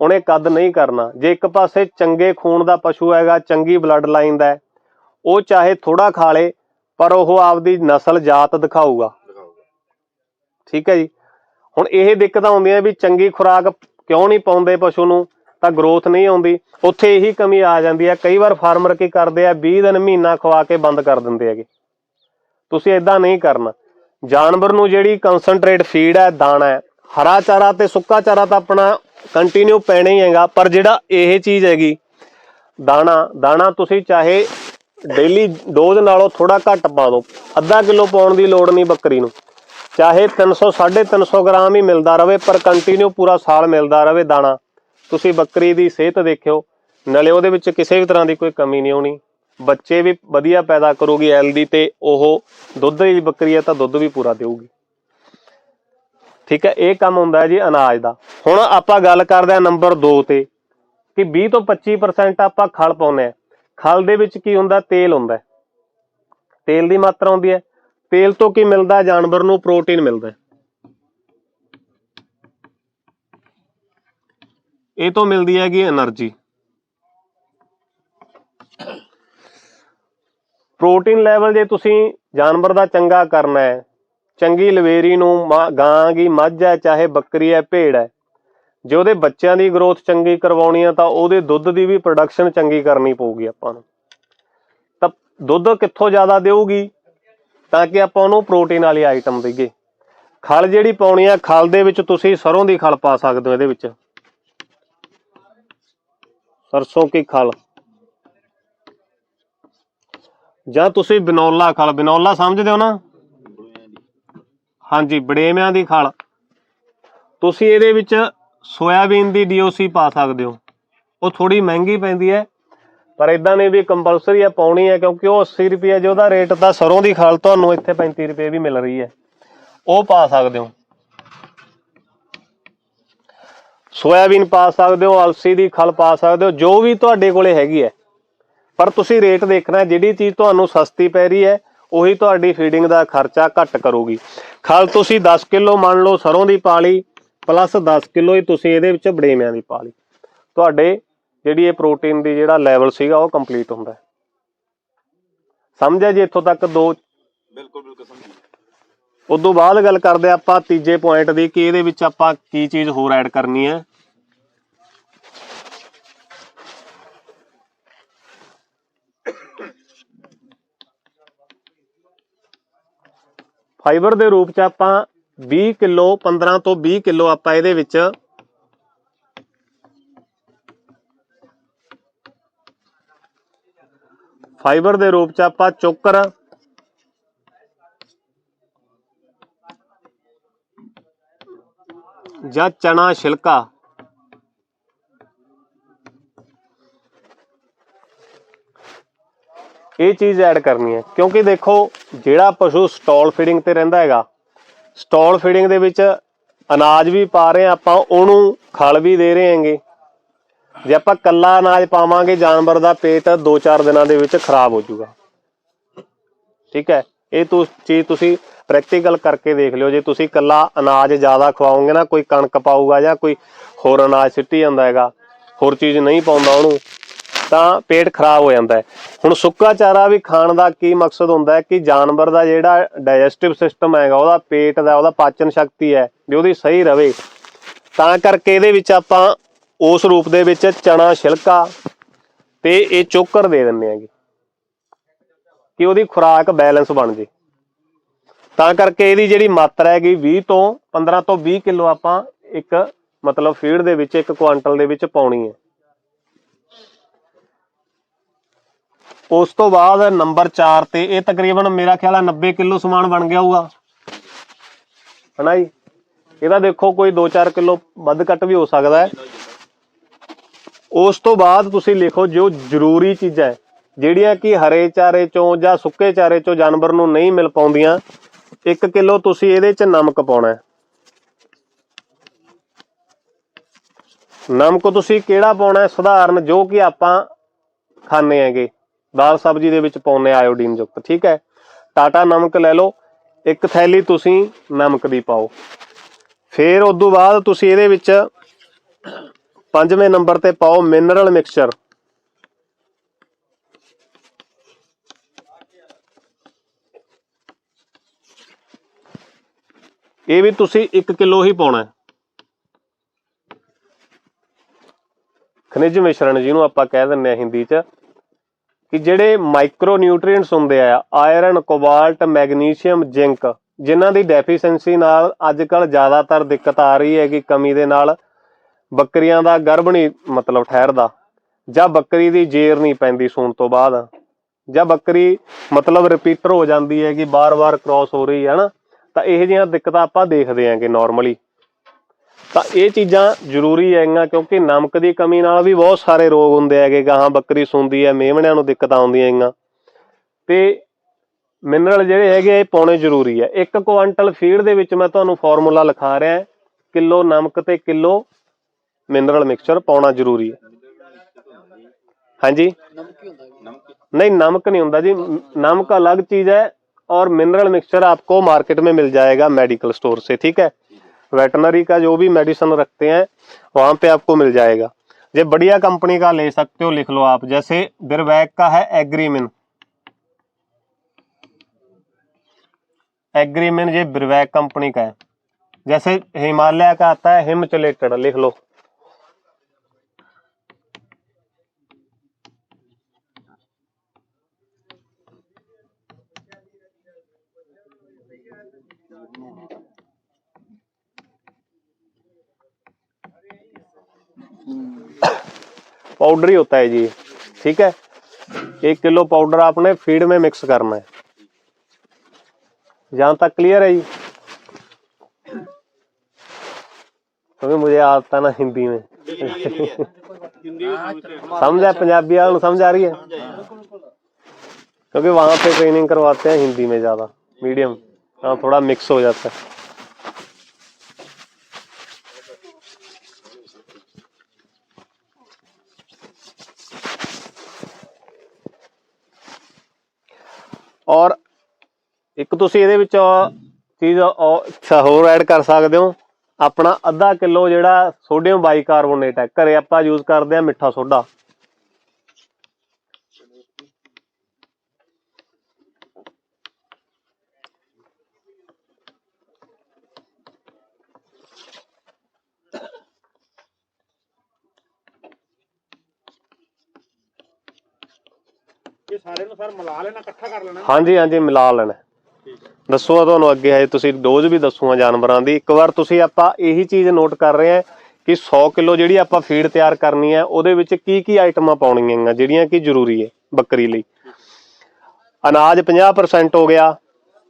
ਉਹਨੇ ਕੱਦ ਨਹੀਂ ਕਰਨਾ। ਜੇ ਇੱਕ ਪਾਸੇ ਚੰਗੇ ਖੂਨ ਦਾ ਪਸ਼ੂ ਹੈਗਾ, ਚੰਗੀ ਬਲੱਡ ਲਾਈਨ ਦਾ ਉਹ ਚਾਹੇ ਥੋੜਾ ਖਾ ਲੇ, ਪਰ ਉਹ ਆਪਦੀ ਨਸਲ, ਜਾਤ ਦਿਖਾਊਗਾ। ਠੀਕ ਹੈ ਜੀ? ਹੁਣ ਇਹ ਦਿੱਕਤਾਂ ਹੁੰਦੀਆਂ ਵੀ ਚੰਗੀ ਖੁਰਾਕ ਕਿਉਂ ਨਹੀਂ ਪਾਉਂਦੇ ਪਸ਼ੂ ਨੂੰ? ਤਾਂ ਗਰੋਥ ਨਹੀਂ ਆਉਂਦੀ। ਉੱਥੇ ਇਹੀ ਕਮੀ ਆ ਜਾਂਦੀ ਹੈ। ਕਈ ਵਾਰ ਫਾਰਮਰ ਕੀ ਕਰਦੇ ਆ 20 ਦਿਨ ਮਹੀਨਾ ਖਵਾ ਕੇ ਬੰਦ ਕਰ ਦਿੰਦੇ ਹੈਗੇ। ਤੁਸੀਂ ਇਦਾਂ ਨਹੀਂ ਕਰਨਾ। ਜਾਨਵਰ ਨੂੰ ਜਿਹੜੀ ਕਨਸੈਂਟਰੇਟ ਫੀਡ ਹੈ, ਦਾਣਾ ਹੈ, ਹਰਾ ਚਾਰਾ ਤੇ ਸੁੱਕਾ ਚਾਰਾ ਤਾਂ ਆਪਣਾ ਕੰਟੀਨਿਊ ਪੈਣਾ ਹੀ ਹੈਗਾ। ਪਰ ਜਿਹੜਾ ਇਹ ਚੀਜ਼ ਹੈਗੀ, ਦਾਣਾ ਦਾਣਾ ਤੁਸੀਂ ਚਾਹੇ ਡੇਲੀ ਡੋਜ਼ ਨਾਲੋਂ ਥੋੜਾ ਘੱਟ ਪਾ ਦਿਓ। ਅੱਧਾ ਕਿਲੋ ਪਾਉਣ ਦੀ ਲੋੜ ਨਹੀਂ ਬੱਕਰੀ ਨੂੰ। ਚਾਹੇ 300 350 ਗ੍ਰਾਮ ਹੀ ਮਿਲਦਾ ਰਵੇ, ਪਰ ਕੰਟੀਨਿਊ ਪੂਰਾ ਸਾਲ ਮਿਲਦਾ ਰਵੇ ਦਾਣਾ। ਤੁਸੀਂ ਬੱਕਰੀ ਦੀ ਸਿਹਤ ਦੇਖਿਓ, ਨਾਲੇ ਉਹਦੇ ਵਿੱਚ ਕਿਸੇ ਵੀ ਤਰ੍ਹਾਂ ਦੀ ਕੋਈ ਕਮੀ ਨਹੀਂ ਆਉਣੀ। ਬੱਚੇ ਵੀ ਵਧੀਆ ਪੈਦਾ ਕਰੂਗੀ ਹੈਲਦੀ ਤੇ ਉਹ ਦੁੱਧ ਦੀ ਬੱਕਰੀ ਹੈ ਤਾਂ ਦੁੱਧ ਵੀ ਪੂਰਾ ਦੇਊਗੀ। ਠੀਕ ਹੈ, ਇਹ ਕੰਮ ਹੁੰਦਾ ਹੈ ਜੀ ਅਨਾਜ ਦਾ। ਹੁਣ ਆਪਾਂ ਗੱਲ ਕਰਦੇ ਹਾਂ ਨੰਬਰ 2 ਤੇ, ਕਿ 20 ਤੋਂ 25% ਆਪਾਂ ਖਲ ਪਾਉਂਦੇ ਆ ਖਲ ਦੇ ਵਿੱਚ ਕੀ ਹੁੰਦਾ? ਤੇਲ ਹੁੰਦਾ ਤੇਲ ਦੀ ਮਾਤਰਾ ਹੁੰਦੀ ਹੈ। ਤੇਲ ਤੋਂ ਕੀ ਮਿਲਦਾ? ਜਾਨਵਰ ਨੂੰ ਪ੍ਰੋਟੀਨ ਮਿਲਦਾ ਇਹ ਤੋਂ ਮਿਲਦੀ ਹੈਗੀ એનર્ਜੀ। ਪ੍ਰੋਟੀਨ ਲੈਵਲ ਜੇ ਤੁਸੀਂ ਜਾਨਵਰ ਦਾ ਚੰਗਾ ਕਰਨਾ ਹੈ, ਚੰਗੀ ਲਵੇਰੀ ਨੂੰ ਗਾਂ ਦੀ ਮੱਝ ਹੈ, ਚਾਹੇ ਬੱਕਰੀ ਹੈ, ਭੇੜ ਹੈ, ਜੇ ਉਹਦੇ ਬੱਚਿਆਂ ਦੀ ਗਰੋਥ ਚੰਗੀ ਕਰਵਾਉਣੀ ਹੈ, ਤਾਂ ਉਹਦੇ ਦੁੱਧ ਦੀ ਵੀ ਪ੍ਰੋਡਕਸ਼ਨ ਚੰਗੀ ਕਰਨੀ ਪਊਗੀ ਆਪਾਂ ਨੂੰ। ਤਾਂ ਦੁੱਧ ਕਿੱਥੋਂ ਜ਼ਿਆਦਾ ਦੇਊਗੀ? ਤਾਂ ਕਿ ਆਪਾਂ ਉਹਨੂੰ ਪ੍ਰੋਟੀਨ ਵਾਲੀ ਆਈਟਮ ਦੇਈਏ। ਖਲ ਜਿਹੜੀ ਪਾਉਣੀ ਆ ਖਲ ਦੇ ਵਿੱਚ ਤੁਸੀਂ ਸਰੋਂ ਦੀ ਖਲ ਪਾ ਸਕਦੇ ਹੋ ਇਹਦੇ ਵਿੱਚ। ਸਰਸੋਂ ਕੀ ਖਲ? ਜਾਂ ਤੁਸੀਂ ਬਿਨੌਲਾ ਖਲ, ਬਿਨੌਲਾ ਸਮਝਦੇ ਹੋ ਨਾ? ਹਾਂਜੀ, ਬੜੇਮਿਆਂ ਦੀ ਖਲ। ਤੁਸੀਂ ਇਹਦੇ ਵਿੱਚ ਸੋਇਆਬੀਨ ਦੀ ਡੀਓਸੀ ਪਾ ਸਕਦੇ ਹੋ। ਉਹ ਥੋੜੀ ਮਹਿੰਗੀ ਪੈਂਦੀ ਹੈ, ਪਰ ਇਦਾਂ ਨਹੀਂ ਵੀ ਕੰਪਲਸਰੀ ਆ, ਪਾਉਣੀ ਹੈ, ਕਿਉਂਕਿ ਉਹ 80 ਰੁਪਏ ਜੇ ਉਹਦਾ ਰੇਟ ਤਾਂ ਸਰੋਂ ਦੀ ਖਾਲ ਤੁਹਾਨੂੰ ਇੱਥੇ 35 ਰੁਪਏ ਵੀ ਮਿਲ ਰਹੀ ਹੈ। ਉਹ ਪਾ ਸਕਦੇ ਹੋ। ਸੋਇਆਬੀਨ ਪਾ ਸਕਦੇ ਹੋ, ਅਲਸੀ ਦੀ ਖਲ ਪਾ ਸਕਦੇ ਹੋ, ਜੋ ਵੀ ਤੁਹਾਡੇ ਕੋਲੇ ਹੈਗੀ ਹੈ। ਪਰ ਤੁਸੀਂ ਰੇਟ ਦੇਖਣਾ, ਜਿਹੜੀ ਚੀਜ਼ ਤੁਹਾਨੂੰ ਸਸਤੀ ਪੈ ਰਹੀ ਹੈ, ਉਹੀ ਤੁਹਾਡੀ ਫੀਡਿੰਗ ਦਾ ਖਰਚਾ ਘੱਟ ਕਰੂਗੀ। ਖਲ ਤੁਸੀਂ 10 ਕਿਲੋ ਮੰਨ ਲਓ ਸਰੋਂ ਦੀ ਪਾ ਲਈ ਪਲੱਸ 10 ਕਿਲੋ ਹੀ ਤੁਸੀਂ ਇਹਦੇ ਵਿੱਚ ਬੜੇਮਿਆਂ ਦੀ ਪਾ ਲਈ ਤੁਹਾਡੇ ਜਿਹੜੀ ਇਹ ਪ੍ਰੋਟੀਨ ਦੀ ਜਿਹੜਾ ਲੈਵਲ ਸੀਗਾ, ਉਹ ਕੰਪਲੀਟ ਹੁੰਦਾ ਸਮਝਿਆ ਜੀ ਇੱਥੋਂ ਤੱਕ ਦੋ? ਬਿਲਕੁਲ ਬਿਲਕੁਲ ਸਮਝੀ ਤੋਂ ਬਾਅਦ ਗੱਲ ਕਰਦੇ ਹਾਂ ਆਪਾਂ ਤੀਜੇ ਪੁਆਇੰਟ ਦੀ ਕਿ ਇਹਦੇ ਵਿੱਚ ਆਪਾਂ ਕੀ ਚੀਜ਼ ਹੋਰ ਐਡ ਕਰਨੀ ਹੈ। ਫਾਈਬਰ ਦੇ ਰੂਪ ਚ ਆਪਾਂ 20 ਕਿਲੋ 15 ਤੋਂ 20 ਕਿਲੋ ਆਪਾਂ ਇਹਦੇ ਵਿੱਚ ਫਾਈਬਰ ਦੇ ਰੂਪ ਚ ਆਪਾਂ ਚੋਕਰ ਜਾਂ ਚਨਾ ਛਿਲਕਾ। ਇਹ ਚੀਜ਼ ਐਡ ਕਰਨੀ ਹੈ। ਕਿਉਂਕਿ ਦੇਖੋ, ਜਿਹੜਾ ਪਸ਼ੂ ਸਟਾਲ ਫੀਡਿੰਗ ਤੇ ਰਹਿੰਦਾ ਹੈਗਾ ਸਟਾਲ ਫੀਡਿੰਗ ਦੇ ਵਿੱਚ ਅਨਾਜ ਵੀ ਪਾ ਰਹੇ ਹਾਂ ਆਪਾਂ, ਉਹਨੂੰ ਖਲ ਵੀ ਦੇ ਰਹੇ ਹਾਂਗੇ। ਜੇ ਆਪਾਂ ਕੱਲਾ ਅਨਾਜ ਪਾਵਾਂਗੇ, ਜਾਨਵਰ ਦਾ ਪੇਟ 2-4 ਦਿਨਾਂ ਦੇ ਵਿੱਚ ਖਰਾਬ ਹੋ ਜਾਊਗਾ। ਠੀਕ ਹੈ, ਇਹ ਤੁ ਚੀਜ਼ ਤੁਸੀਂ ਪ੍ਰੈਕਟੀਕਲ ਕਰਕੇ ਦੇਖ ਲਿਓ, ਜੇ ਤੁਸੀਂ ਕੱਲਾ ਅਨਾਜ ਜ਼ਿਆਦਾ ਖਵਾਓਗੇ ਨਾ, ਕੋਈ ਕਣਕ ਪਾਊਗਾ ਜਾਂ ਕੋਈ ਹੋਰ ਅਨਾਜ ਸਿੱਟੀ ਜਾਂਦਾ ਹੈਗਾ, ਹੋਰ ਚੀਜ਼ ਨਹੀਂ ਪਾਉਂਦਾ ਉਹਨੂੰ, ਤਾਂ ਪੇਟ ਖਰਾਬ ਹੋ ਜਾਂਦਾ ਹੈ। ਹੁਣ ਸੁੱਕਾ ਚਾਰਾ ਵੀ ਖਾਣ ਦਾ ਕੀ ਮਕਸਦ ਹੁੰਦਾ ਹੈ ਕਿ ਜਾਨਵਰ ਦਾ ਜਿਹੜਾ ਡਾਈਜੈਸਟਿਵ ਸਿਸਟਮ ਹੈਗਾ, ਉਹਦਾ ਪੇਟ ਦਾ, ਉਹਦਾ ਪਾਚਨ ਸ਼ਕਤੀ ਹੈ, ਵੀ ਉਹਦੀ ਸਹੀ ਰਵੇ। ਤਾਂ ਕਰਕੇ ਇਹਦੇ ਵਿੱਚ ਆਪਾਂ ਉਸ ਰੂਪ ਦੇ ਵਿੱਚ ਚਣਾ ਛਿਲਕਾ ਤੇ ਇਹ ਚੋਕਰ ਦੇ ਦਿੰਦੇ ਆਂਗੇ ਕਿ ਉਹਦੀ ਖੁਰਾਕ ਬੈਲੈਂਸ ਬਣ ਜੇ। ਤਾਂ ਕਰਕੇ ਇਹਦੀ ਜਿਹੜੀ ਮਾਤਰਾ ਹੈਗੀ 20 ਤੋਂ 15 ਤੋਂ 20 ਕਿਲੋ ਆਪਾਂ ਇੱਕ ਮਤਲਬ ਫੀਡ ਦੇ ਵਿੱਚ, ਇੱਕ ਕੁਆਂਟਲ ਦੇ ਵਿੱਚ ਪਾਉਣੀ ਹੈ। ਉਸ ਤੋਂ ਬਾਅਦ ਨੰਬਰ 4 ਤੇ ਇਹ ਤਕਰੀਬਨ ਮੇਰਾ ਖਿਆਲ ਹੈ 90 ਕਿਲੋ ਸਮਾਨ ਬਣ ਗਿਆ ਹੋਊਗਾ। ਹਨਾ ਜੀ? ਇਹਦਾ ਦੇਖੋ ਕੋਈ 2-4 ਕਿਲੋ ਵੱਧ ਘੱਟ ਵੀ ਹੋ ਸਕਦਾ ਹੈ। ਉਸ ਤੋਂ ਬਾਅਦ ਤੁਸੀਂ ਲਿਖੋ ਜੋ ਜ਼ਰੂਰੀ ਚੀਜ਼ਾਂ ਜਿਹੜੀਆਂ ਕਿ ਹਰੇ ਚਾਰੇ ਚੋਂ ਜਾਂ ਸੁੱਕੇ ਚਾਰੇ ਚੋਂ ਜਾਨਵਰ ਨੂੰ ਨਹੀਂ ਮਿਲ ਪਾਉਂਦੀਆਂ। 1 ਕਿਲੋ ਤੁਸੀਂ ਇਹਦੇ ਚ ਨਮਕ ਪਾਉਣਾ ਹੈ। ਨਮਕ ਤੁਸੀਂ ਕਿਹੜਾ ਪਾਉਣਾ ਹੈ? ਸਧਾਰਨ ਜੋ ਕਿ ਆਪਾਂ ਖਾਣੇ ਹੈਗੇ। ਦਾਲ ਸਬਜ਼ੀ ਦੇ ਵਿੱਚ ਪਾਉਨੇ ਆਇਓਡੀਨ ਯੁਕਤ, ਠੀਕ ਹੈ। ਟਾਟਾ ਨਮਕ ਲੈ ਲਓ, ਇੱਕ ਥੈਲੀ ਤੁਸੀਂ ਨਮਕ ਦੀ ਪਾਓ। ਫਿਰ ਉਸ ਤੋਂ ਬਾਅਦ ਤੁਸੀਂ ਇਹਦੇ ਵਿੱਚ ਪੰਜਵੇਂ ਨੰਬਰ ਤੇ ਪਾਓ ਮਿਨਰਲ ਮਿਕਸਚਰ। ਇਹ ਵੀ ਤੁਸੀਂ 1 ਕਿਲੋ ਹੀ ਪਾਉਣਾ ਹੈ। ਖਣਿਜ ਮਿਸ਼ਰਣ ਜਿਹਨੂੰ ਆਪਾਂ ਕਹਿ ਦਿੰਦੇ ਆ ਹਿੰਦੀ 'ਚ, ਕਿ ਜਿਹੜੇ ਮਾਈਕਰੋ ਨਿਊਟ੍ਰੀਐਂਟਸ ਹੁੰਦੇ ਆ ਆਇਰਨ ਕੋਬਾਲਟ ਮੈਗਨੀਸ਼ੀਅਮ ਜ਼ਿੰਕ ਜਿਨ੍ਹਾਂ ਦੀ ਡੈਫੀਸ਼ੀਐਂਸੀ ਨਾਲ ਅੱਜ ਕੱਲ ਜ਼ਿਆਦਾਤਰ ਦਿੱਕਤ ਆ ਰਹੀ ਹੈ ਕਿ ਕਮੀ ਦੇ ਨਾਲ, ਬੱਕਰੀਆਂ ਦਾ ਗਰਭ ਨਹੀਂ, ਮਤਲਬ ਠਹਿਰਦਾ, ਜਾਂ ਬੱਕਰੀ ਦੀ ਜੇਰ ਨਹੀਂ ਪੈਂਦੀ ਸੂਣ ਤੋਂ ਬਾਅਦ, ਜਾਂ ਬੱਕਰੀ ਮਤਲਬ ਰਿਪੀਟਰ ਹੋ ਜਾਂਦੀ ਹੈ ਕਿ ਬਾਰ-ਬਾਰ ਕ੍ਰਾਸ ਹੋ ਰਹੀ ਹੈ ਨਾ ਤਾਂ ਇਹ ਜਿਹੀਆਂ ਦਿੱਕਤਾਂ ਆਪਾਂ ਦੇਖਦੇ ਆਂਗੇ ਨਾਰਮਲੀ ਤਾਂ ਇਹ ਚੀਜ਼ਾਂ ਜ਼ਰੂਰੀ ਹੈਗੀਆਂ ਕਿਉਂਕਿ ਨਮਕ ਦੀ ਕਮੀ ਨਾਲ ਵੀ ਬਹੁਤ ਸਾਰੇ ਰੋਗ ਹੁੰਦੇ ਹੈਗੇ ਗਾਹਾਂ ਬੱਕਰੀ ਸੁੰਦੀ ਹੈ ਮੇਵਣਿਆਂ ਨੂੰ ਦਿੱਕਤਾਂ ਆਉਂਦੀਆਂ ਹੈਗੀਆਂ। ਤੇ ਮਿਨਰਲ ਜਿਹੜੇ ਹੈਗੇ ਇਹ ਪਾਉਣੇ ਜ਼ਰੂਰੀ ਹੈ ਇੱਕ ਕੁਆਂਟਲ ਫੀਡ ਦੇ ਵਿੱਚ ਮੈਂ ਤੁਹਾਨੂੰ ਫਾਰਮੂਲਾ ਲਿਖਾ ਰਿਹਾ ਕਿਲੋ ਨਮਕ ਤੇ ਕਿਲੋ ਮਿਨਰਲ ਮਿਕਸਚਰ ਪਾਉਣਾ ਜ਼ਰੂਰੀ ਹੈ। ਹਾਂਜੀ? ਨਮਕ ਹੀ ਹੁੰਦਾ ਨਹੀਂ ਨਮਕ ਨਹੀਂ ਹੁੰਦਾ ਜੀ। ਨਮਕ ਅਲੱਗ ਚੀਜ਼ ਹੈ और मिनरल मिक्सचर आपको मार्केट में मिल जाएगा मेडिकल स्टोर से, ठीक है? वेटनरी का जो भी मेडिसिन रखते हैं, वहाँ पे आपको मिल जाएगा। ये बढ़िया कंपनी का ले सकते हो, लिख लो आप। जैसे बिरवैक का है एग्रीमिन एग्रीमिन ये बिरवैक कंपनी का है। जैसे हिमालय का आता है हिमचलेटेड लिख लो। पाउडर ही होता है जी। ठीक है? एक किलो पाउडर आपने फ़ीड में मिक्स करना है। जहाँ तक क्लियर है जी। क्योंकि मुझे आता ना हिंदी में। समझ? है पंजाबी वालों समझ आ रही है? क्योंकि वहाँ पे ट्रेनिंग करवाते हैं हिंदी में ज़्यादा। मीडियम हाँ थोड़ा मिक्स हो जाता है। ਤੁਸੀਂ ਇਹਦੇ ਵਿੱਚ ਚੀਜ਼ ਹੋਰ ਐਡ ਕਰ ਸਕਦੇ ਹੋ। ਆਪਣਾ ਅੱਧਾ ਕਿਲੋ ਜਿਹੜਾ ਸੋਡੀਅਮ ਬਾਈਕਾਰਬੋਨੇਟ ਹੈ। ਘਰੇ ਆਪਾਂ ਯੂਜ਼ ਕਰਦੇ ਆ ਮਿੱਠਾ ਸੋਡਾ। ਇਹ ਸਾਰੇ ਨੂੰ ਸਰ ਮਿਲਾ ਲੈਣਾ ਇਕੱਠਾ ਕਰ ਲੈਣਾ। ਹਾਂਜੀ ਹਾਂਜੀ ਮਿਲਾ ਲੈਣਾ। ਦੱਸੋ ਤੁਹਾਨੂੰ ਅੱਗੇ ਹੈ ਤੁਸੀਂ ਡੋਜ਼ ਵੀ ਦੱਸੂਗਾ ਜਾਨਵਰਾਂ ਦੀ। ਇੱਕ ਵਾਰ ਤੁਸੀਂ ਆਪਾਂ ਇਹੀ ਚੀਜ਼ ਨੋਟ ਕਰ ਰਹੇ ਹਾਂ ਕਿ 100 ਕਿਲੋ ਜਿਹੜੀ ਆਪਾਂ ਫੀਡ ਤਿਆਰ ਕਰਨੀ ਹੈ, ਉਹਦੇ ਵਿੱਚ ਕੀ ਕੀ ਆਈਟਮਾਂ ਪਾਉਣੀਆਂ ਜਿਹੜੀਆਂ ਕਿ ਜ਼ਰੂਰੀ ਹੈ ਬੱਕਰੀ ਲਈ। ਅਨਾਜ 50% ਹੋ ਗਿਆ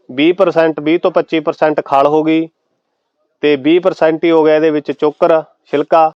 20% 20 ਤੋਂ 25% ਖਲ ਹੋ ਗਈ ਤੇ 20% ਹੀ ਹੋ ਗਿਆ ਇਹਦੇ ਵਿੱਚ ਚੋਕਰ, ਛਿਲਕਾ।